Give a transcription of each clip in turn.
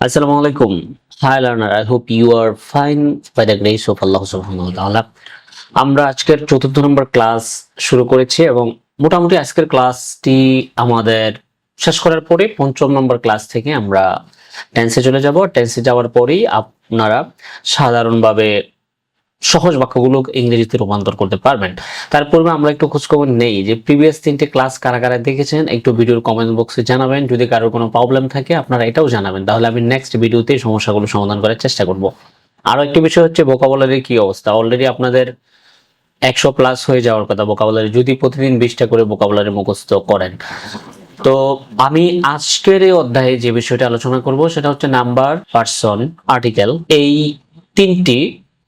Assalamu আলাইকুম। Hi learner I hope you are fine by the grace of Allah subhanahu wa. আমরা আজকের চতুর্থ নম্বর class শুরু করেছি এবং মোটামুটি আজকের ক্লাসটি আমাদের শেষ করার পরে পঞ্চম নম্বর ক্লাস থেকে আমরা টেন্সে চলে যাব। টেন্সে যাওয়ার পরেই আপনারা সাধারণভাবে সহজ বাক্যগুলো ইংরেজিতে রূপান্তর করতে পারবেন। তার আমরা একটু খোঁজখবর নেই যে প্রিভিয়াস তিনটে ক্লাস কারা কারা দেখেছেন, একটু ভিডিওর কমেন্ট বক্সে জানাবেন। যদি কারোর কোনো প্রবলেম থাকে, আপনারা এটাও জানাবেন। তাহলে আমি নেক্সট ভিডিওতে সমস্যাগুলো সমাধান করার চেষ্টা করব। আরও একটি বিষয় হচ্ছে বোকাবলারির কি অবস্থা? অলরেডি আপনাদের একশো প্লাস হয়ে যাওয়ার কথা বোকাবলারি যদি প্রতিদিন বিশটা করে বোকাবলারি মুখস্থ করেন। তো আমি আজকের এই অধ্যায়ে যে বিষয়টা আলোচনা করব, সেটা হচ্ছে নাম্বার পার্সন আর্টিকেল এই তিনটি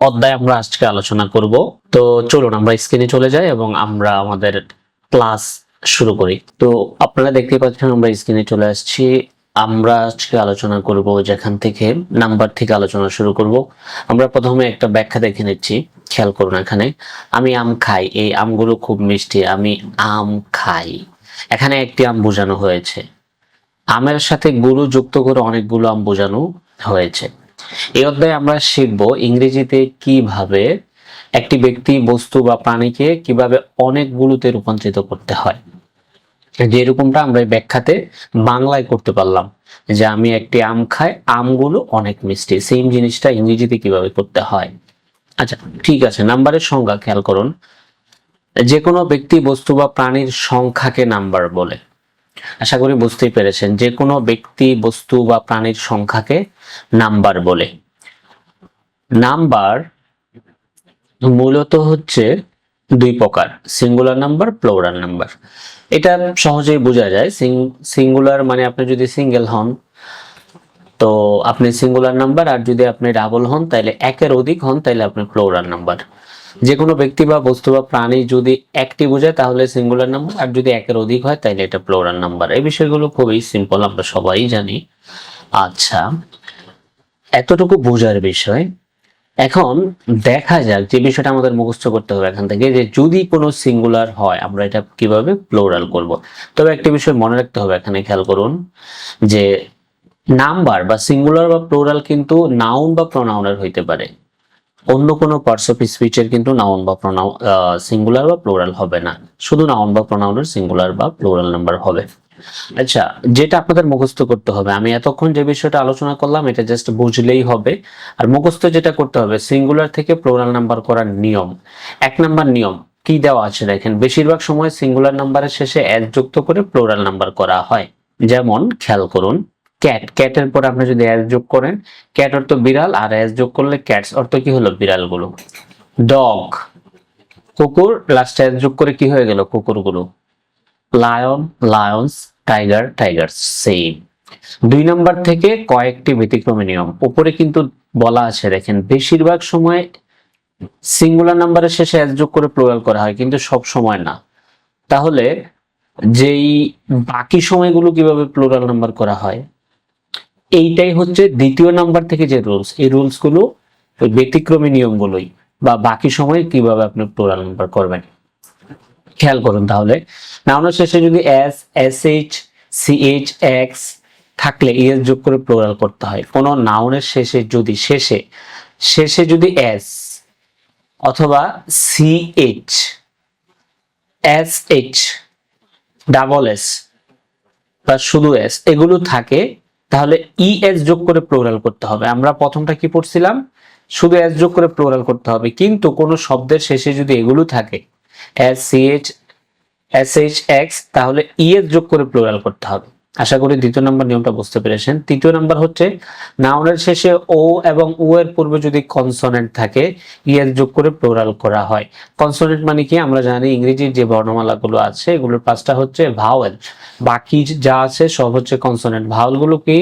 অধ্যায় আমরা আজকে আলোচনা করব। তো চলুন, আমরা স্ক্রিনে চলে যাই এবং আমরা আমাদের ক্লাস শুরু করি। তো আপনারা দেখতে পাচ্ছেন, আমরা স্ক্রিনে চলে আসছি। আমরা আজকে আলোচনা করব যেখান থেকে নাম্বার থেকে আলোচনা শুরু করব। আমরা প্রথমে একটা ব্যাখ্যা দেখে নিচ্ছি। খেয়াল করুন এখানে, আমি আম খাই। এই আমগুলো খুব মিষ্টি। আমি আম খাই। এখানে একটি আম বোঝানো হয়েছে। আমের সাথে গুরু যুক্ত করে অনেকগুলো আম বোঝানো হয়েছে। এই অধ্যায়ে আমরা শিখব ইংরেজিতে কীভাবে একটি ব্যক্তি বস্তু বা প্রাণীকে কীভাবে অনেকগুলোতে রূপান্তরিত করতে হয়। যেরকমটা আমরা ব্যাখ্যাতে বাংলায় করতে পারলাম যে আমি একটি আম খাই, আমগুলো অনেক মিষ্টি। সেম জিনিসটা ইংরেজিতে কীভাবে করতে হয়? আচ্ছা ঠিক আছে, নাম্বারের সংখ্যা খেয়াল করুন। যে কোনো ব্যক্তি বস্তু বা প্রাণীর সংখ্যাকে নাম্বার বলে। আশা করি বুঝতেই পেরেছেন যে কোনো ব্যক্তি, বস্তু বা প্রাণীর সংখ্যাকে নাম্বার বলে। নাম্বার মূলত হচ্ছে দুই প্রকার, সিঙ্গুলার নাম্বার, প্লোরাল নাম্বার। এটা সহজেই বোঝা যায় সিঙ্গুলার মানে আপনি যদি সিঙ্গেল হন, তো আপনি সিঙ্গুলার নাম্বার, আর যদি আপনি ডাবল হন তাহলে একের অধিক হন তাহলে আপনি প্লোরাল নাম্বার। যে কোনো ব্যক্তি বা বস্তু বা প্রাণী যদি একটি বোঝায়, তাহলে সিঙ্গুলার নাম্বার আর যদি একের অধিক হয় তাহলে এটা প্লোরাল নাম্বার এই বিষয়গুলো খুবই সিম্পল আমরা সবাই জানি। আচ্ছা এতটুকু বোঝার বিষয়। এখন দেখা যাক যে বিষয়টা আমাদের মুখস্থ করতে হবে এখান থেকে, যে যদি কোনো সিঙ্গুলার হয়, আমরা এটা কীভাবে প্লোরাল করব। তবে একটি বিষয় মনে রাখতে হবে এখানে, খেয়াল করুন, যে নাম্বার বা সিঙ্গুলার বা প্লোরাল কিন্তু নাউন বা প্রনাউনের হইতে পারে। অন্য কোনো পার্টস অফ স্পিচের কিন্তু নাউন বা প্রনাউন সিঙ্গুলার বা প্লোরাল হবে না। শুধু নাউন বা প্রনাউনের সিঙ্গুলার বা প্লোরাল নাম্বার হবে। আচ্ছা যেটা আপনাদের মুখস্থ করতে হবে, আমি এতক্ষণ যে বিষয়টা আলোচনা করলাম, এটা জাস্ট বুঝলেই হবে। আর মুখস্থ যেটা করতে হবে সিঙ্গুলার থেকে প্লোরাল নাম্বার করার নিয়ম। এক নাম্বার নিয়ম, কি দেওয়া আছে দেখেন। বেশিরভাগ সময় সিঙ্গুলার নাম্বারের শেষে এস যুক্ত করে প্লোরাল নাম্বার করা হয়। যেমন, খেয়াল করুন ক্যাট ক্যাটের পর আপনি যদি এস যোগ করেন ক্যাট অর্থ বিড়াল আর এস যোগ করলে ক্যাটস অর্থ কি হলো? বিড়ালগুলো। ডগ কুকুর লাস্টে এস যোগ করে কি হয়ে গেল? কুকুরগুলো। Lion lions tiger tiger same দুই নম্বর থেকে কয়েকটি ব্যতিক্রমী নিয়ম। উপরে কিন্তু বলা আছে, দেখেন, বেশিরভাগ সময় সিঙ্গুলার নাম্বারের শেষে এস যোগ করে প্লোরাল করা হয়, কিন্তু সব সময় না। তাহলে যেই বাকি সময়গুলো কীভাবে প্লোরাল নাম্বার করা হয়? এইটাই হচ্ছে দ্বিতীয় নাম্বার থেকে যে রুলস এই রুলসগুলো ওই ব্যতিক্রমী নিয়মগুলোই বা বাকি সময় কীভাবে আপনি প্লোরাল নাম্বার করবেন। খেয়াল করুন তাহলে। নাউনের শেষে যদি S S H C H X থাকলে এস যোগ করে প্লোরাল করতে হয়। কোন নাউনের শেষে যদি, শেষে শেষে যদি এস অথবা C H S H double S বা শুধু এস এগুলো থাকে তাহলে ই এস যোগ করে প্লোরাল করতে হবে। আমরা প্রথমটা কি পড়ছিলাম? শুধু এস যোগ করে প্লোরাল করতে হবে। কিন্তু কোনো শব্দের শেষে যদি এগুলো থাকে S C H S H X তাহলে ই এস যোগ করে প্লোরাল করতে হবে। আশা করি দ্বিতীয় নম্বর নিয়মটা বুঝতে পেরেছেন। তৃতীয় নম্বর হচ্ছে নাউনের শেষে ও এবং ও এর পূর্বে যদি কনসোনেন্ট থাকে ইএস যোগ করে প্লোরাল করা হয়। কনসোনেন্ট মানে কি? আমরা জানি ইংরেজির যে বর্ণমালাগুলো আছে, এগুলোর পাঁচটা হচ্ছে ভাওয়েল বাকি যা আছে সব হচ্ছে কনসোনেন্ট ভাওয়েলগুলো কি?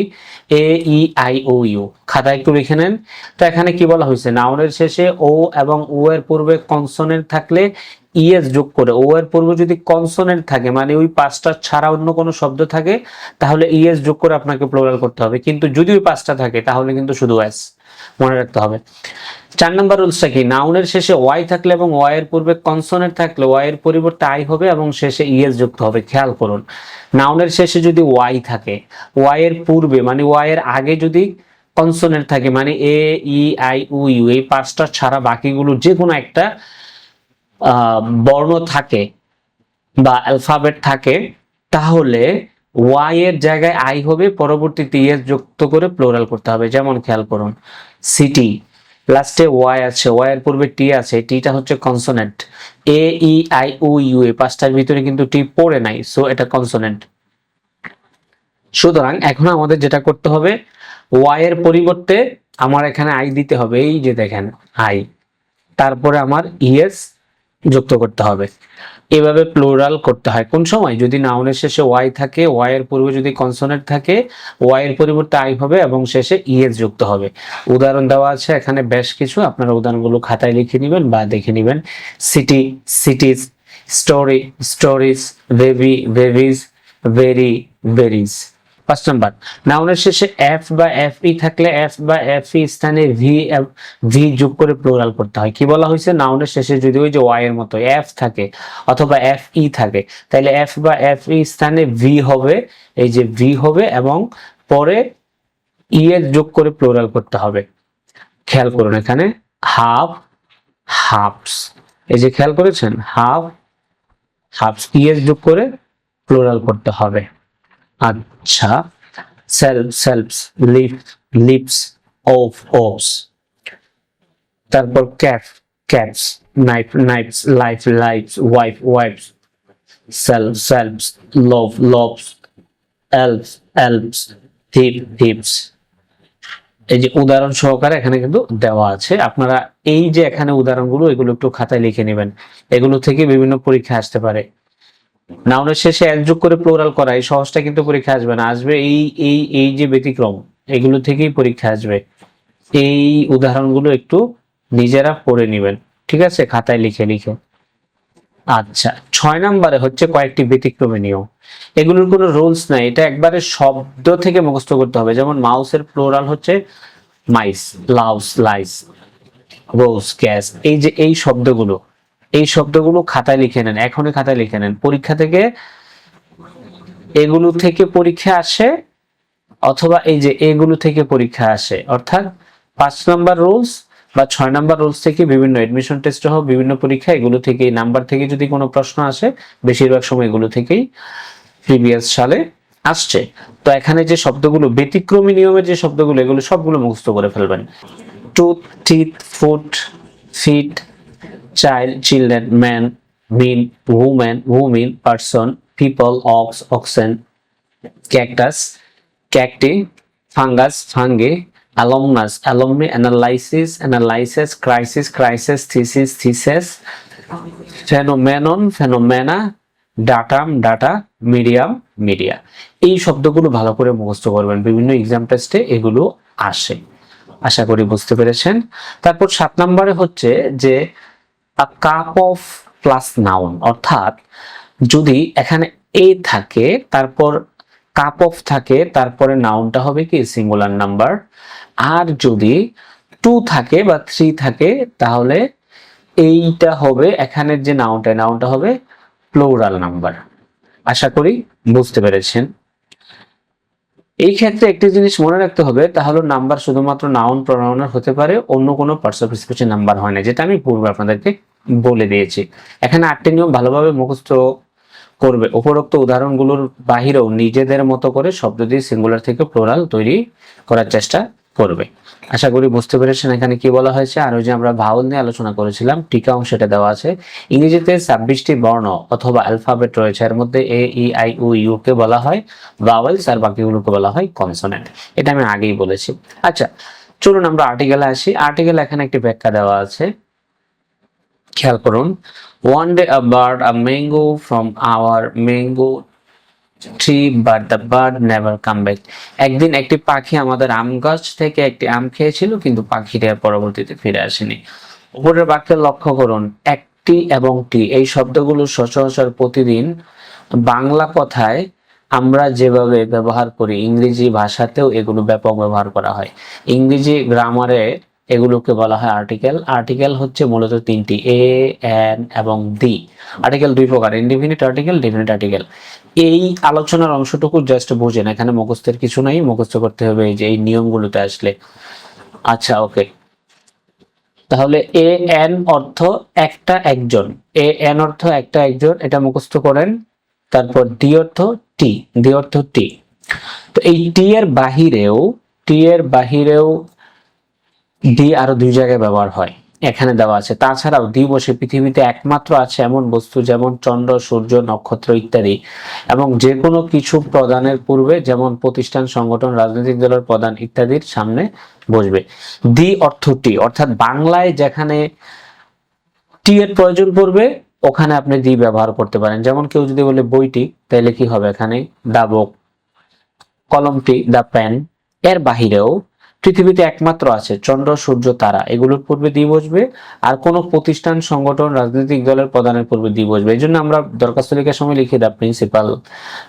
এ ই আই ও ইউ খাতা একটু লিখে নেন। তো এখানে কি বলা হয়েছে? নাউনের শেষে ও এবং ও এর পূর্বে কনসোনেন্ট থাকলে ইএস যোগ করে, ও এর পূর্বে যদি কনসোনেন্ট থাকে মানে ওই পাঁচটা ছাড়া অন্য কোনো শব্দ থাকে, তাহলে ইএস যোগ করে আপনাকে প্লোরাল করতে হবে। কিন্তু যদি ওই পাঁচটা থাকে, তাহলে কিন্তু শুধু এস মনে রাখতে হবে। চার নম্বর রুলসটা কি? নাউনের শেষে ওয়াই থাকলে এবং ওয়াই এর পূর্বে কনসোনেন্ট থাকলে ওয়াই এর পরিবর্তে আই হবে এবং শেষে ইএস যুক্ত হবে। খেয়াল করুন নাউনের শেষে যদি ওয়াই থাকে ওয়াই এর পূর্বে মানে ওয়াই এর আগে যদি কনসোনেন্ট থাকে মানে এ, ই, আই, উ, ইউ, এই পাঁচটা ছাড়া বাকিগুলো যে কোনো একটা বর্ণ থাকে বা অ্যালফাবেট থাকে, তাহলে ওয়াই এর জায়গায় আই হবে, পরবর্তীতে ইএস যুক্ত করে প্লোরাল করতে হবে। যেমন খেয়াল করুন সিটি লাস্টে ওয়াই আছে ওয়াই এর পূর্বে টি আছে টিটা হচ্ছে consonant A E I O U এই পাঁচটার ভিতরে কিন্তু টি পড়ে নাই সো এটা কনসোনেন্ট সুতরাং এখন আমাদের যেটা করতে হবে ওয়াই এর পরিবর্তে আমার এখানে আই দিতে হবে, এই যে দেখেন আই তারপরে আমার ইএস যুক্ত করতে হবে। এভাবে প্লোরাল করতে হয়। কোন সময়? যদি নাউনের শেষে ওয়াই থাকে ওয়াই এর পূর্বে যদি কনসোনেন্ট থাকে ওয়াই এর পরিবর্তে আই হবে এবং শেষে ইএস যুক্ত হবে। উদাহরণ দেওয়া আছে। এখানে বেশ কিছু। আপনারা উদাহরণগুলো খাতায় লিখে নেবেন বা দেখে নেবেন। City cities story stories baby babies ferry ferries পাঁচ নাম্বার নাউনের শেষে এফ বা এফ ই থাকলে এফ বা এফ ই স্থানে ভি ভি যোগ করে প্লোরাল করতে হয়। কি বলা হয়েছে? নাউনের শেষে যদি ওই যে ওয়াই এর মতো এফ থাকে অথবা এফ ই থাকে তাহলে এফ বা এফ ই স্থানে ভি হবে, এই যে ভি হবে এবং পরে ই এর যোগ করে প্লোরাল করতে হবে। খেয়াল করুন এখানে হাফ হাফস এই যে খেয়াল করেছেন? হাফ হাফস ই এর যোগ করে প্লোরাল করতে হবে। আচ্ছা self selfs leaf leafs off offs তারপর calf caps knife knifes life lifes wife wifes self selfs love loves elfs elfs thief thiefs এই যে উদাহরণ সহকারে এখানে কিন্তু দেওয়া আছে। আপনারা এই যে এখানে উদাহরণগুলো, এগুলো একটু খাতায় লিখে নেবেন। এগুলো থেকে বিভিন্ন পরীক্ষা আসতে পারে। নাউনের শেষে এক যোগ করে প্লোরাল করা এই সহজটা কিন্তু পরীক্ষা আসবে না। আসবে এই এই এই যে ব্যতিক্রম, এগুলো থেকেই পরীক্ষা আসবে। এই উদাহরণগুলো একটু নিজেরা পড়ে নেবেন, ঠিক আছে? খাতায় লিখে লিখে। আচ্ছা ছয় নম্বরে হচ্ছে কয়েকটি ব্যতিক্রমী নিয়ম। এগুলোর কোনো রুলস নাই, এটা একবারে শব্দ থেকে মুখস্থ করতে হবে। যেমন মাউসের প্লোরাল হচ্ছে mice louse lice rose gas এই যে এই শব্দগুলো। এই শব্দগুলো খাতায় লিখে নেন, এখনই খাতায় লিখে নেন। পরীক্ষা থেকে এগুলো থেকে পরীক্ষা আসে অথবা এই যে এগুলো থেকে পরীক্ষা আসে, অর্থাৎ পাঁচ নাম্বার রুলস বা ছয় নাম্বার রুলস থেকে বিভিন্ন এডমিশন টেস্ট হোক, বিভিন্ন পরীক্ষা, এগুলো থেকে নাম্বার থেকে যদি কোনো প্রশ্ন আসে, বেশিরভাগ সময় এগুলো থেকেই প্রিভিয়াস সালে আসছে। তো এখানে যে শব্দগুলো, ব্যতিক্রমী নিয়মের যে শব্দগুলো, এগুলো সবগুলো মুখস্থ করে ফেলবেন। Tooth teeth foot feet child children man men women women person people ox oxen cactus cacti fungus fungi alumnus alumni analysis analysis crisis crisis thesis theses phenomenon phenomena datum data medium media এই শব্দগুলো ভালো করে মুখস্থ করবেন। বিভিন্ন exam টেস্টে এগুলো আসে। আশা করি বুঝতে পেরেছেন। তারপর সাত নম্বরে হচ্ছে যে a cup of plus noun অর্থাৎ যদি এখানে এ থাকে, তারপর কাপ অফ থাকে, তারপরে নাউনটা হবে কি? সিঙ্গুলার নাম্বার আর যদি টু থাকে বা থ্রি থাকে, তাহলে এইটা হবে এখানের যে নাউনটা নাউনটা হবে প্লোরাল নাম্বার আশা করি বুঝতে পেরেছেন। এই ক্ষেত্রে একটি জিনিস মনে রাখতে হবে তাহলে নাম্বার শুধুমাত্র নাউন প্রনাউনের হতে পারে, অন্য কোনো পার্টস অফ নাম্বার হয় না, যেটা আমি পূর্বে আপনাদেরকে বলে দিয়েছি। এখানে আটটি নিয়ম ভালোভাবে মুখস্থ করবে। উপরোক্ত উদাহরণগুলোর বাহিরেও নিজেদের মতো করে শব্দ দিয়ে সিঙ্গুলার থেকে প্লোরাল তৈরি করার চেষ্টা করবে। আশা করি বুঝতে পেরেছেন এখানে কি বলা হয়েছে। আর ওই যে আমরা ভাউল নিয়ে আলোচনা করেছিলাম, টিকা অংশটা দেওয়া আছে। ইংরেজিতে ছাব্বিশটি বর্ণ অথবা অ্যালফাবেট রয়েছে। এর মধ্যে এ ই আই ও ইউ কে বলা হয়। ভাওয়েলস আর বাকিগুলোকে বলা হয় কনসোনেন্ট এটা আমি আগেই বলেছি। আচ্ছা চলুন আমরা আর্টিকেলে আসি। আর্টিকেল এখানে একটি ব্যাখ্যা দেওয়া আছে। খেয়াল করুন। One day a bird a mango from our mango tree but the bird never come back একদিন একটি পাখি আমাদের আম গাছ থেকে একটি আম খেয়েছিল, কিন্তু পাখিটা পরবর্তীতে ফিরে আসেনি। উপরের বাক্যে লক্ষ্য করুন, একটি একটি এবং টি, এই শব্দগুলো সচরাচর প্রতিদিন বাংলা কথায় আমরা যেভাবে ব্যবহার করি, ইংরেজি ভাষাতেও এগুলো ব্যাপক ব্যবহার করা হয়। ইংরেজি গ্রামারে এগুলোকে বলা হয় আর্টিকেল আর্টিকেল হচ্ছে মূলত তিনটি এ এন এবং দি আর্টিকেল দুই প্রকার ইনডিফিনিট আর্টিকেল ডিফিনিট আর্টিকেল এই আলোচনার অংশটুকু জাস্ট বুঝেন, এখানে মুখস্থের কিছু নাই, মুখস্থ করতে হবে এই যে এই নিয়মগুলোতে আসলে। আচ্ছা ওকে তাহলে এ এন অর্থ একটা একজন। এ এন অর্থ একটা একজন, এটা মুখস্থ করেন। তারপর ডি অর্থ টি ডি অর্থ টি তো এই টি এর বাহিরেও টি এর বাহিরেও ডি আরও দুই জায়গায় ব্যবহার হয়, এখানে দেওয়া আছে। তাছাড়াও দিবসে পৃথিবীতে একমাত্র আছে এমন বস্তু যেমন চন্দ্র, সূর্য, নক্ষত্র ইত্যাদি এবং যে কোনো কিছু প্রদানের পূর্বে যেমন প্রতিষ্ঠান, সংগঠন, রাজনৈতিক দলের প্রধান ইত্যাদির সামনে বসবে। দি অর্থটি অর্থাৎ বাংলায় যেখানে টি এর প্রয়োজন পড়বে, ওখানে আপনি দি ব্যবহার করতে পারেন। যেমন কেউ যদি বলে বইটি, তাহলে কি হবে এখানে? দা বুক, কলমটি দা পেন। এর বাহিরেও পৃথিবীতে একমাত্র আছে, চন্দ্র, সূর্য, তারা। এগুলোর পূর্বে দিয়ে বসবে আর কোন প্রতিষ্ঠান, সংগঠন, রাজনৈতিক দলের প্রধানের পূর্বে দিয়ে বসবে। এই জন্য আমরা দরখাস্ত লেখার সময় লিখি the principal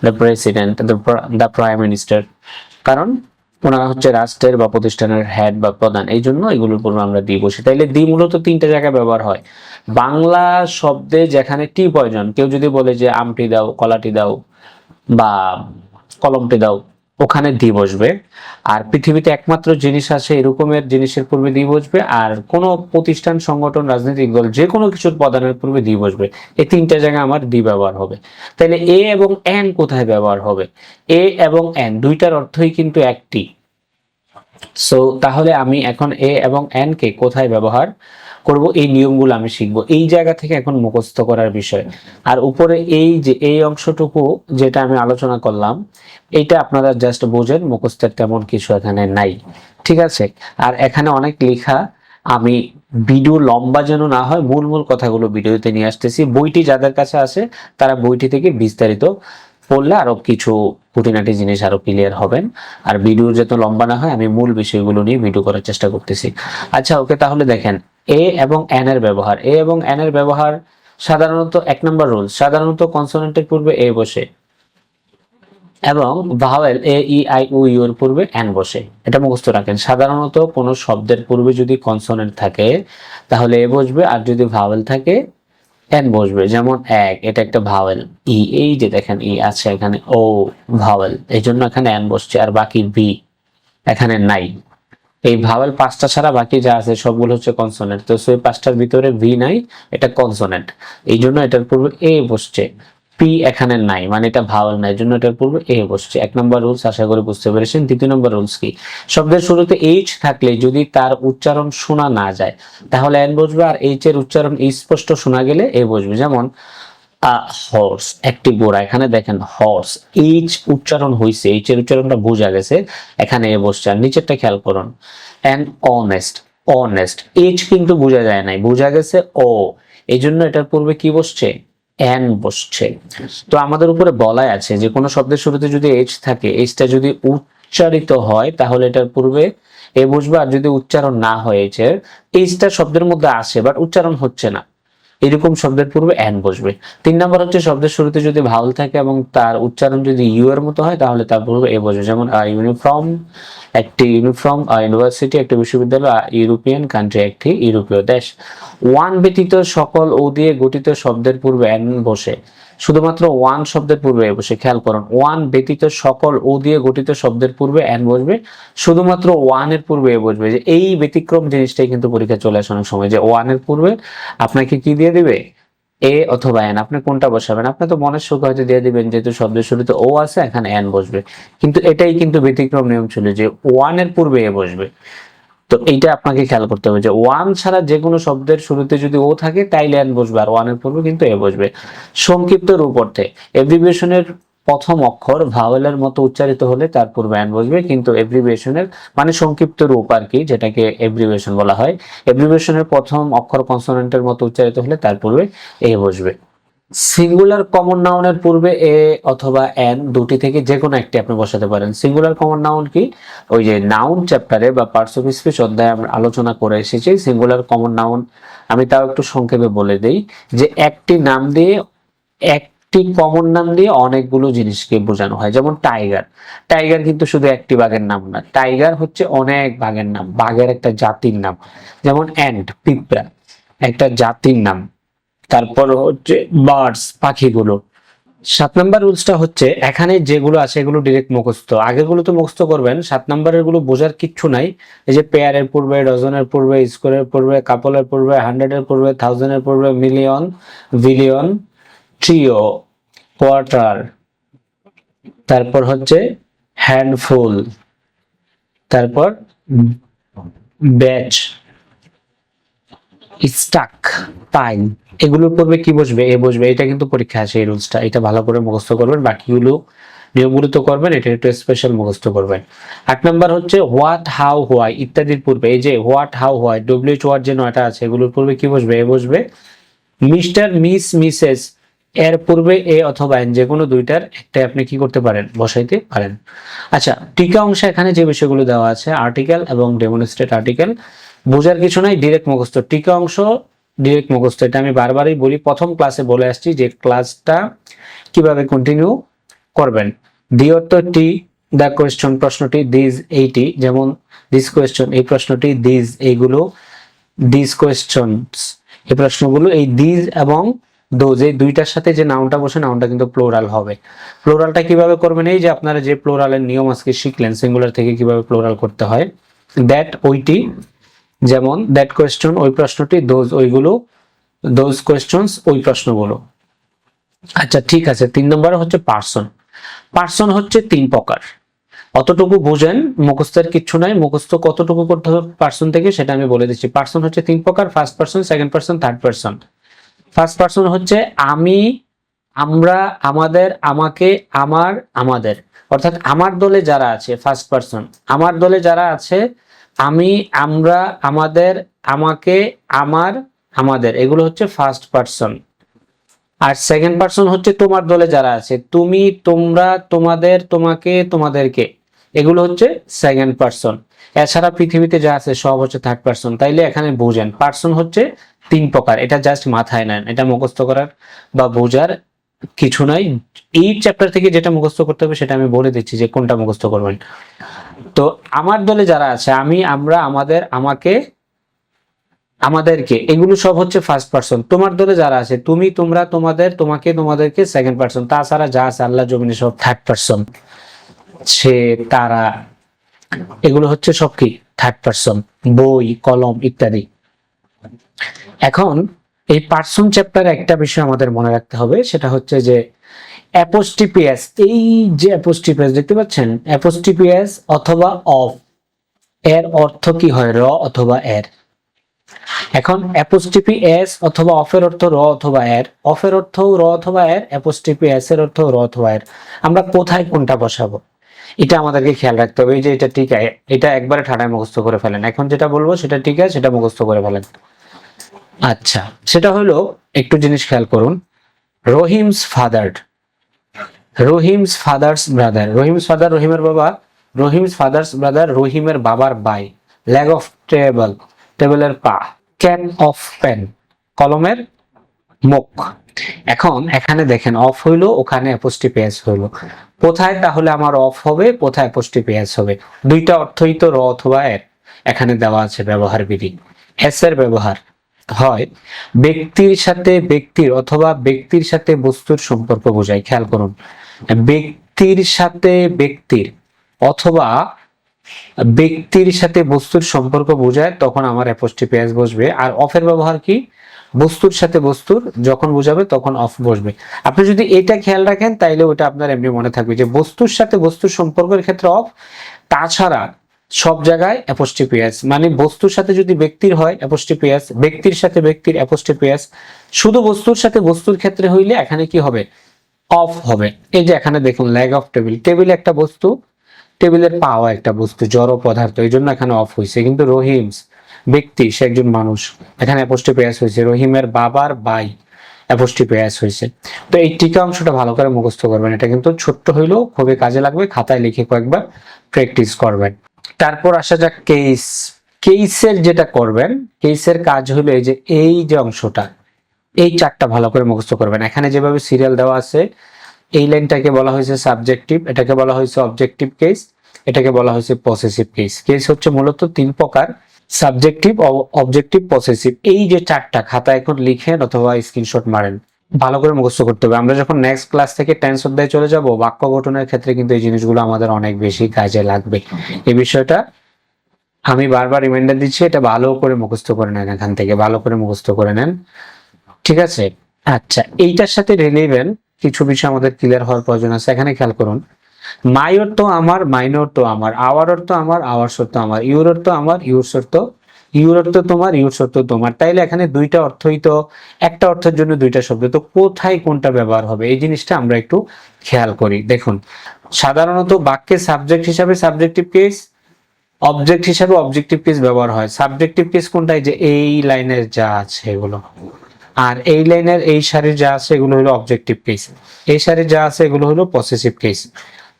the president the prime minister কারণ ওনারা হচ্ছে রাষ্ট্রের বা প্রতিষ্ঠানের হেড বা প্রধান। এই জন্য এগুলোর পূর্বে আমরা দিয়ে বসি। তাইলে দি মূলত তিনটা জায়গায় ব্যবহার হয়। বাংলা শব্দে যেখানে টি প্রয়োজন, কেউ যদি বলে যে আমটি দাও, কলাটি দাও বা কলমটি দাও ওখানে দি বসবে। আর পৃথিবীতে একমাত্র জিনিস আছে, এরকমের জিনিসের পূর্বে দি বসবে, আর কোন প্রতিষ্ঠান, সংগঠন, রাজনৈতিক দল যে কোনো কিছুর প্রদানের পূর্বে দি বসবে। এই তিনটা জায়গায় আমার দি ব্যবহার হবে। তাহলে এ এবং এন কোথায় ব্যবহার হবে? এ এবং এন, দুইটার অর্থই কিন্তু একটি। সো তাহলে আমি এখন এ এবং এন কে কোথায় ব্যবহার করব, এই নিয়মগুলো আমি শিখব। এই জায়গা থেকে এখন মুখস্থ করার বিষয়। আর উপরে এই যে, এই অংশটুকু যেটা আমি আলোচনা করলাম, এটা আপনারা জাস্ট বোঝেন, মুখস্থের তেমন কিছু এখানে নাই। ঠিক আছে? আর এখানে অনেক লেখা, আমি ভিডিও লম্বা যেন না হয়, মূল মূল কথাগুলো ভিডিওতে নিয়ে আসতেছি। বইটি যাদের কাছে আছে, তারা বইটি থেকে বিস্তারিত পড়লে আরও কিছু খুঁটিনাটি জিনিস আরও ক্লিয়ার হবেন। আর ভিডিও যত লম্বা না হয়, আমি মূল বিষয়গুলো নিয়ে ভিডিও করার চেষ্টা করতেছি। আচ্ছা ওকে, তাহলে দেখেন এ এবং এন এর ব্যবহার। এ এবং এন এর ব্যবহার সাধারণত এক নম্বর রুল, সাধারণত কনসোনেন্টের পূর্বে এ বসে এবং vowel A E I O U এর পূর্বে এন বসে। এটা মুখস্থ রাখেন। সাধারণত কোনো শব্দের পূর্বে যদি কনসোনেন্ট থাকে, তাহলে এ বসবে, আর যদি ভাওয়েল থাকে এন বসবে। যেমন এক, এটা একটা ভাওয়েল ই এই যে দেখেন ই আছে এখানে ও ভাওয়েল এই জন্য এখানে এন বসছে, আর বাকি বি এখানে নাই। এই ভাওয়েল পাঁচটা ছাড়া বাকি যা আছে সবগুলো হচ্ছে কনসোনেন্ট তো সেই পাঁচটার ভিতরে ভি নাই, এটা কনসোনেন্ট এই জন্য এটার পূর্বে এ বসছে। পি এখানে নাই মানে এটা ভাওয়াল নাই জন্য এটার পূর্বে এ বসছে। এক নম্বর রুলস আশা করি বুঝতে পেরেছেন। দ্বিতীয় নম্বর রুলস কি? শব্দের শুরুতে এইচ থাকলে যদি তার উচ্চারণ শোনা না যায়, তাহলে এন বসবে আর এইচ এর উচ্চারণ স্পষ্ট শোনা গেলে এ বসবে। যেমন হর্স একটি গোড়া এখানে দেখেন হর্স এইচ উচ্চারণ হয়েছে এইচ এর উচ্চারণটা বোঝা গেছে। এখানে এ বসছে, আর নিচেরটা খেয়াল করুন। অ্যান্ড অনেস্ট অনেস্ট এইচ কিন্তু বোঝা যায় নাই, বোঝা গেছে ও এই জন্য এটার পূর্বে কি বসছে? এন বসছে। তো আমাদের উপরে বলাই আছে যে, কোনো শব্দের শুরুতে যদি এইচ থাকে এইচটা যদি উচ্চারিত হয়, তাহলে এটার পূর্বে এ বসবে, আর যদি উচ্চারণ না হয় এইচ এর এইচটা শব্দের মধ্যে আসে বাট উচ্চারণ হচ্ছে না। এরকম শব্দের পূর্বে অ্যান বসবে। তিন নম্বর হচ্ছে শব্দের শুরুতে যদি ভাউল থাকে এবং তার উচ্চারণ যদি ইউ এর মতো হয়, তাহলে তার পূর্বে এ বসবে। যেমন ইউনিফর্ম একটি ইউনিফর্ম ইউনিভার্সিটি একটি বিশ্ববিদ্যালয় ইউরোপিয়ান কান্ট্রি একটি ইউরোপীয় দেশ। ওয়ান ব্যতীত সকল ও দিয়ে গঠিত শব্দের পূর্বে অ্যান বসে। শুধুমাত্র ওয়ান শব্দের পূর্বে বসে খেয়াল করুন। ওয়ান ব্যতীত সকল ও দিয়ে গঠিত শব্দের পূর্বে অ্যান বসবে। শুধুমাত্র ওয়ানের পূর্বে বসবে। যে এই ব্যতিক্রম জিনিসটাই কিন্তু পরীক্ষা চলে আসে অনেক সময়। যে ওয়ানের পূর্বে আপনাকে কি দিয়ে দিবে? এ অথবা এন আপনি কোনটা বসাবেন? আপনি তো মনের সুখ হয়তো দিয়ে দিবেন, যেহেতু শব্দের শুরুতে ও আছে, এখানে এন বসবে। কিন্তু এটাই কিন্তু ব্যতিক্রম নিয়ম ছিল যে ওয়ানের পূর্বে এ বসবে। তো এইটা আপনাকে খেয়াল করতে হবে যে ওয়ান ছাড়া যে কোনো শব্দের শুরুতে যদি ও থাকে, তাইলে এন বসবে আর ওয়ানের পূর্বে কিন্তু এ বসবে। সংক্ষিপ্ত রূপ অর্থে এভ্রিভিয়েশনের প্রথম অক্ষর ভাওয়েলের মতো উচ্চারিত হলে তার পূর্বে অ্যান বসবে, কিন্তু এভ্রিভিয়েশনের মানে সংক্ষিপ্ত রূপ আর কি, যেটাকে এভ্রিভিয়েশন বলা হয় এভ্রিভিয়েশনের প্রথম অক্ষর কনসোনেন্টের মতো উচ্চারিত হলে তার পূর্বে এ বসবে। সিঙ্গুলার কমন নাউনের পূর্বে এ অথবা এন দুটি থেকে যে কোনো একটি আপনি বসাতে পারেন। সিঙ্গুলার কমন নাউন কি? ওই যে নাউন চ্যাপ্টারে বা পার্টস অফ স্পিচ অধ্যায়ে আমরা আলোচনা করে এসেছি। সিঙ্গুলার কমন নাউন আমি তাও একটু সংক্ষেপে বলে দেই যে একটি নাম দিয়ে একটি কমন নাম দিয়ে অনেকগুলো জিনিসকে বোঝানো হয়। যেমন টাইগার টাইগার কিন্তু শুধু একটি বাঘের নাম না। টাইগার হচ্ছে অনেক বাঘের নাম। বাঘের একটা জাতির নাম। যেমন অ্যান্ড পিঁপড়া। একটা জাতির নাম। তারপর হচ্ছে বার্ডস, পাখিগুলো। সাত নাম্বার রুলসটা হচ্ছে, এখানে যেগুলো আছে এগুলো ডিরেক্ট মুখস্থ। আগেগুলো তো মুখস্থ করবেন, সাত নাম্বারেরগুলো বোঝার কিচ্ছু নাই। এই যে পেয়ারের পূর্বে ডজনের পূর্বে স্কোরের পূর্বে কাপলের পূর্বে হান্ড্রেডের পূর্বে থাউজেন্ডের পূর্বে মিলিয়ন বিলিয়ন ট্রিও কোয়ার্টার তারপর হচ্ছে হ্যান্ডফুল তারপর ব্যাচ স্টাক পাইন এগুলোর পূর্বে কি বসবে? এ বসবে। এটা কিন্তু পরীক্ষা আসে এই রুলসটা। এটা ভালো করে মুখস্থ করবেন, বাকিগুলো নিয়মগুলো তো করবেন, এটা একটু স্পেশাল মুখস্থ করবেন। আট নাম্বার হচ্ছে হোয়াট হাউ হোয়াই ইত্যাদির পূর্বে। এই যে what how why WH word যে নয়টা আছে, এগুলোর পূর্বে কি বসবে? এ বসবে মিস্টার মিস মিসেস এর পূর্বে এ অথবা এন যে কোনো দুইটার একটা আপনি কি করতে পারেন? বসাইতে পারেন। আচ্ছা টিকা অংশে এখানে যে বিষয়গুলো দেওয়া আছে আর্টিকেল এবং ডেমনস্ট্রেট আর্টিকেল বোঝার কিছু নাই ডিরেক্ট মুখস্থ। টিকা অংশ ডিরেক্ট মুখস্থ। এটা আমি বারবারই বলি, প্রথম ক্লাসে বলে আসছি যে ক্লাসটা কীভাবে কন্টিনিউ করবেন। ডি অর্থ টি দ্য কোয়েশ্চন প্রশ্নটি দিস এইটি যেমন দিস কোয়েশ্চন এই প্রশ্নটি দিস এইগুলো দিস কোয়েশ্চন এই প্রশ্নগুলো, এই দিস এবং দোজ এই দুইটার সাথে যে নাউনটা বসে নাউনটা কিন্তু প্লোরাল হবে। প্লোরালটা কীভাবে করবেন? এই যে আপনারা যে প্লোরালের নিয়ম আজকে শিখলেন সিঙ্গুলার থেকে কীভাবে প্লোরাল করতে হয় দ্যাট ওইটি যেমন দ্যাট কোয়েশ্চন ওই প্রশ্নটি দোজ ওইগুলো দোজ কোয়েশ্চনস ওই প্রশ্নগুলো। আচ্ছা ঠিক আছে, তিন নম্বরে হচ্ছে পার্সন পার্সন হচ্ছে তিন প্রকার। অতটুকু বুঝেন, মুখস্থের কিচ্ছু নাই, মুখস্থ কতটুকু করতে হবে পার্সন থেকে, সেটা আমি বলে দিচ্ছি। পার্সন হচ্ছে তিন প্রকার first person second person third person first person হচ্ছে আমি, আমরা, আমাদের, আমাকে, আমার, আমাদের। অর্থাৎ আমার দলে যারা আছে ফার্স্ট পার্সন আমার দলে যারা আছে আমি, আমরা, আমাদের, আমাকে, আমার, আমাদের। এগুলো হচ্ছে ফার্স্ট পার্সন আর সেকেন্ড পার্সন হচ্ছে তোমার দলে যারা আছে। তুমি, তোমরা, তোমাদের, তোমাকে, তোমাদেরকে। এগুলো হচ্ছে সেকেন্ড পার্সন এছাড়া পৃথিবীতে যা আছে সব হচ্ছে থার্ড পার্সন তাইলে এখানে বুঝেন পার্সন হচ্ছে তিন প্রকার। এটা জাস্ট মাথায় নেন, এটা মুখস্থ করার বা বোঝার কিছু নাই। এই চ্যাপ্টার থেকে যেটা মুখস্থ করতে হবে সেটা আমি বলে দিচ্ছি যে কোনটা মুখস্থ করবেন। তো আমার দলে যারা আছে, আমি, আমরা, আমাদের, আমাকে, আমাদেরকে, এগুলো সব হচ্ছে ফার্স্ট পার্সন তোমার দলে যারা আছে, তুমি, তোমরা, তোমাদের, তোমাকে, তোমাদেরকে সেকেন্ড পার্সন তাছাড়া যা আছে, আল্লাহ জমিনে সব থার্ড পার্সন সে, তারা, এগুলো হচ্ছে সব কি? থার্ড পার্সন বই, কলম, ইত্যাদি। এখন, এই পার্সন চ্যাপ্টারে একটা বিষয় আমাদের মনে রাখতে হবে, সেটা হচ্ছে যে অ্যাপোস্টিপিয়াস, এই যে অ্যাপোস্টিপিয়াস দেখতে পাচ্ছেন? অ্যাপোস্টিপিয়াস অথবা অফ, এর অর্থ কি হয়? র অথবা এর। এখন অ্যাপোস্টিপি এস অথবা অফের অর্থ র অথবা এর, অফের অর্থ র অথবা এর অ্যাপোস্টিপি এস এর অর্থ র অথবা এর। আমরা কোথায় কোনটা বসাবো? এটা আমাদেরকে খেয়াল রাখতে হবে, এই যে এটা ঠিক এটা একবারে ঠাডায় মুখস্থ করে ফেলেন। এখন যেটা বলব সেটা আছে, সেটা মুখস্থ করে ফেলেন। আচ্ছা সেটা হলো, একটু জিনিস খেয়াল করুন। Rahim's father Rahim's father's brother. Rahim's father, রহিমের বাবা। রহিমস ফাদার্স ব্রাদার, রহিমের বাবার বাই। লেগ অফ টেবল, টেবিলের পা। ক্যান অফ পেন, কলমের মুখ। এখন এখানে দেখেন, অফ হইল, ওখানে অ্যাপোস্টিপিয়াস হইল। কোথায় তাহলে আমার অফ হবে, কোথায় অ্যাপোস্টিপিয়াস হবে? দুইটা অর্থই তো র অথবা এর। এখানে দেওয়া আছে ব্যবহার বিধি। এস এর ব্যবহার। হয়, ব্যক্তির সাথে ব্যক্তির অথবা ব্যক্তির সাথে বস্তুর সম্পর্ক বোঝায়। খেয়াল করুন, ব্যক্তির সাথে ব্যক্তির অথবা ব্যক্তির সাথে বস্তুর সম্পর্ক বোঝায়, তখন আমার অ্যাপোস্টিপিয়াস বসবে। আর অফের ব্যবহার কি? বস্তুর সাথে বস্তুর যখন বোঝাবে, তখন অফ বসবে। আপনি যদি এটা খেয়াল রাখেন, তাইলে ওটা আপনার এমনি মনে থাকবে যে বস্তুর সাথে বস্তুর সম্পর্কের ক্ষেত্রে অফ। তাছাড়া সব জায়গায় অ্যাপোস্টিপিয়াস মানে বস্তুর সাথে যদি ব্যক্তির হয় অ্যাপোস্টিপিয়াস ব্যক্তির সাথে ব্যক্তির অ্যাপোস্টিপিয়াস শুধু বস্তুর সাথে বস্তুর ক্ষেত্রে হইলে এখানে কি হবে? অফ হবে। এই যে এখানে দেখুন ল্যাগ অফ টেবিল টেবিল একটা বস্তু টেবিলের পাওয়া একটা বস্তু, জড় পদার্থ, এই জন্য এখানে অফ হয়েছে কিন্তু রহিমস, ব্যক্তি, সে একজন মানুষ, এখানে অ্যাপোস্টিপিয়াস হয়েছে রহিমের বাবার বাই অ্যাপোস্টিপে এস হয়েছে তো এই টিকা অংশটা ভালো করে মুখস্থ করবেন। এটা কিন্তু ছোট্ট হইলেও খুবই কাজে লাগবে। খাতায় লিখে কয়েকবার প্র্যাকটিস করবেন। তারপর আসা যাক কেস কেসের যেটা করবেন কেসের কাজ হলো এই যে এই যে অংশটা, এই চারটা ভালো করে মুখস্থ করবেন। এখানে যেভাবে সিরিয়াল দেওয়া আছে, এই লাইনটাকে বলা হয়েছে সাবজেক্টিভ এটাকে বলা হয়েছে অবজেক্টিভ কেস এটাকে বলা হয়েছে পসেসিভ কেস কেস হচ্ছে মূলত তিন প্রকার সাবজেক্টিভ অবজেক্টিভ পসেসিভ এই যে চারটা, খাতা এখন লিখেন অথবা স্ক্রিনশট মারেন। ভালো করে মুখস্থ করতে হবে। আমরা যখন নেক্সট ক্লাস থেকে টেন্স অধ্যায়ে চলে যাব, বাক্য গঠনের ক্ষেত্রে কিন্তু এই জিনিসগুলো আমাদের অনেক বেশি কাজে লাগবে। এই বিষয়টা আমি বারবার রিমাইন্ডার দিচ্ছি, এটা ভালো করে মুখস্থ করে নেন এখান থেকে, ভালো করে মুখস্থ করে নেন। ঠিক আছে? আচ্ছা এইটার সাথে রিলেভেন্ট কিছু বিষয় আমাদের ক্লিয়ার হওয়ার প্রয়োজন আছে। এখানে খেয়াল করুন। মাই অর্থ আমার মাইন অর্থ আমার আওয়ার অর্থ আমার আওয়ার অর্থ আমার ইউর অর্থ আমার ইউর অর্থ ইউর অর্থ তোমার ইউর অর্থ তোমার। তাইলে এখানে দুইটা অর্থই তো, একটা অর্থের জন্য দুইটা শব্দ। তো কোথায় কোনটা ব্যবহার হবে? এই জিনিসটা আমরা একটু খেয়াল করি। দেখুন, সাধারণত বাক্যের সাবজেক্ট হিসাবে সাবজেক্টিভ কেস অবজেক্ট হিসাবে অবজেক্টিভ কেস ব্যবহার হয়। সাবজেক্টিভ কেস কোনটা এই যে এই লাইনের যা আছে এগুলো। আর এই লাইনের এই সারির যা আছে এগুলো হলো অবজেক্টিভ কেস এই সারির যা আছে এগুলো হলো পসেসিভ কেস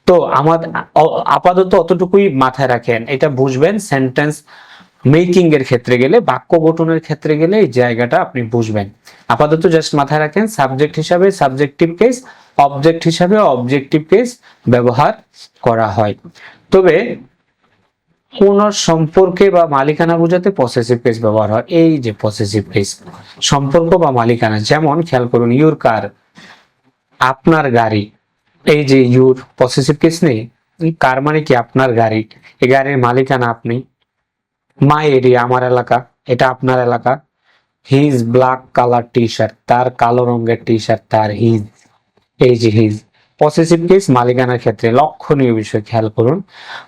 তো আমাদের আপাতত অতটুকুই মাথায় রাখেন। এটা বুঝবেন সেন্টেন্স মেকিং এর ক্ষেত্রে গেলে, বাক্য গঠনের ক্ষেত্রে গেলে এই জায়গাটা আপনি বুঝবেন। আপাতত জাস্ট মাথায় রাখেন সাবজেক্ট হিসাবে সাবজেক্টিভ কেস অবজেক্ট হিসাবে অবজেক্টিভ কেস ব্যবহার করা হয়। তবে কোন সম্পর্কে বা মালিকানা বোঝাতে পসেসিভ কেস ব্যবহার হয়। এই যে পসেসিভ কেস সম্পর্ক বা মালিকানা, যেমন খেয়াল করুন ইউর কার আপনার গাড়ি, এই যে ইউর পসেসিভ কেস নেই, কার মানে কি? আপনার গাড়ি, এই গাড়ির মালিকানা আপনি মাই এরিয়া আমার এলাকা, এটা আপনার এলাকা। His black colour T shirt তার কালো রঙের টি শার্ট তার হিজ এই যে হিজ পসেসিভ কেস মালিকানার ক্ষেত্রে লক্ষণীয় বিষয়, খেয়াল করুন।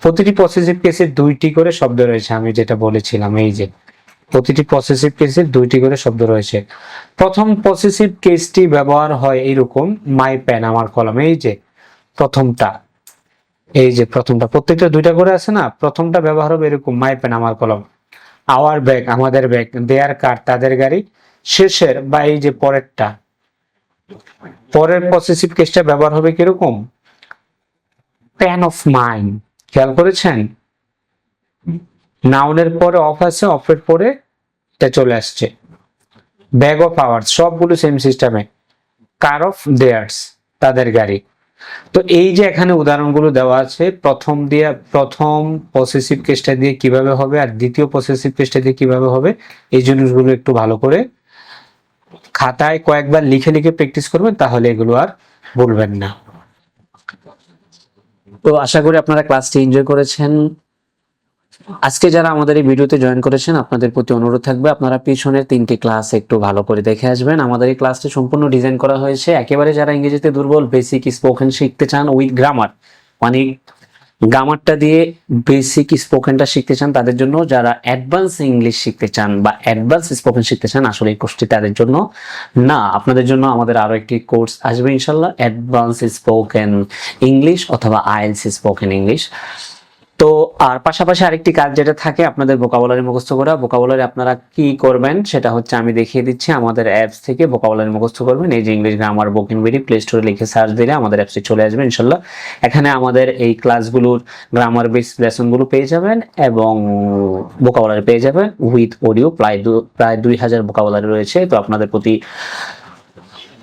প্রতিটি পসেসিভ কেসের দুইটি করে শব্দ রয়েছে, আমি যেটা বলেছিলাম, এই যে। প্রতিটি পসেসিভ কেসের দুইটি করে শব্দ রয়েছে। প্রথম পসেসিভ কেসটি ব্যবহার হয় এইরকম মাই পেন আমার কলম, এই যে, প্রথমটা। এই যে প্রথমটা, প্রত্যেকটা দুইটা করে আছে না? প্রথমটা ব্যবহার হবে এরকম মাই পেন আমার কলম। আওয়ার ব্যাগ আমাদের ব্যাগ দেয়ার কার তাদের গাড়ি। শেষের বা এই যে পরেরটা, পরের পসেসিভ কেসটা ব্যবহার হবে কীরকম? প্যান অফ মাইন্ড খেয়াল করেছেন? নাউনের পরে অফ আছে অফের পরে এটা চলে আসছে। ব্যাগ অফ আওয়ার্স সবগুলো সেম সিস্টেমে কার অফ দেয়ার্স তাদের গাড়ি। তো এই যে এখানে উদাহরণগুলো দেওয়া আছে, প্রথম দিয়ে, প্রথম পসেসিভ কেসটা দিয়ে কীভাবে হবে আর দ্বিতীয় পসেসিভ কেসটা দিয়ে কীভাবে হবে, এই জিনিসগুলো একটু ভালো করে খাতায় কয়েকবার লিখে লিখে প্র্যাকটিস করবেন, তাহলে এগুলো আর বলবেন না। তো আশা করি আপনারা ক্লাসটি এনজয় করেছেন। আজকে যারা আমাদের এই ভিডিওতে জয়েন করেছেন, আপনাদের প্রতি অনুরোধ থাকবে, আপনারা পিছনের তিনটি ক্লাস একটু ভালো করে দেখে আসবেন। আমাদের এই ক্লাসটি সম্পূর্ণ ডিজাইন করা হয়েছে। একেবারে যারা ইংরেজিতে দুর্বল বেসিক স্পোকেন শিখতে চান উইথ গ্রামার মানে গ্রামারটা দিয়ে বেসিক স্পোকেনটা শিখতে চান, তাদের জন্য যারা অ্যাডভান্স ইংলিশ শিখতে চান বা অ্যাডভান্স স্পোকেন শিখতে চান, আসলে এই কোর্সটি তাদের জন্য না। আপনাদের জন্য আমাদের আরও একটি কোর্স আসবে ইনশাল্লাহ অ্যাডভান্স স্পোকেন ইংলিশ অথবা আইএলস স্পোকেন ইংলিশ তো, আর পাশাপাশি আরেকটি কাজ যেটা থাকে আপনাদের ভোকাবুলারি মুখস্থ করা ভোকাবুলারি আপনারা কি করবেন সেটা হচ্ছে আমি দেখিয়ে দিচ্ছি আমাদের অ্যাপস থেকে ভোকাবুলারি মুখস্থ করবেন। এই যে ইংলিশ গ্রামার বুকিং বেরি প্লে স্টোরে লিখে সার্চ দিলে আমাদের অ্যাপসে চলে আসবে ইনশাল্লাহ। এখানে আমাদের এই ক্লাসগুলোর গ্রামার বেস লেসনগুলো পেয়ে যাবেন এবং ভোকাবুলারি পেয়ে যাবেন। উইথ অডিও প্রায় প্রায় দুই হাজার ভোকাবুলারি রয়েছে। তো আপনাদের প্রতি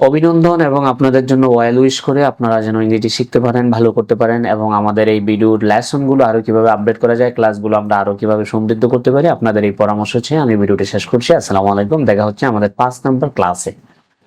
অভিনন্দন এবং আপনাদের জন্য ওয়েল উইশ করে আপনারা যেন ইংরেজি শিখতে পারেন, ভালো করতে পারেন এবং আমাদের এই ভিডিওর লেসনগুলো আরও কীভাবে আপডেট করা যায়, ক্লাসগুলো আমরা আরও কীভাবে সমৃদ্ধ করতে পারি, আপনাদের এই পরামর্শ চেয়ে আমি ভিডিওটি শেষ করছি। আসসালামু আলাইকুম, দেখা হচ্ছে আমাদের পাঁচ নম্বর ক্লাসে।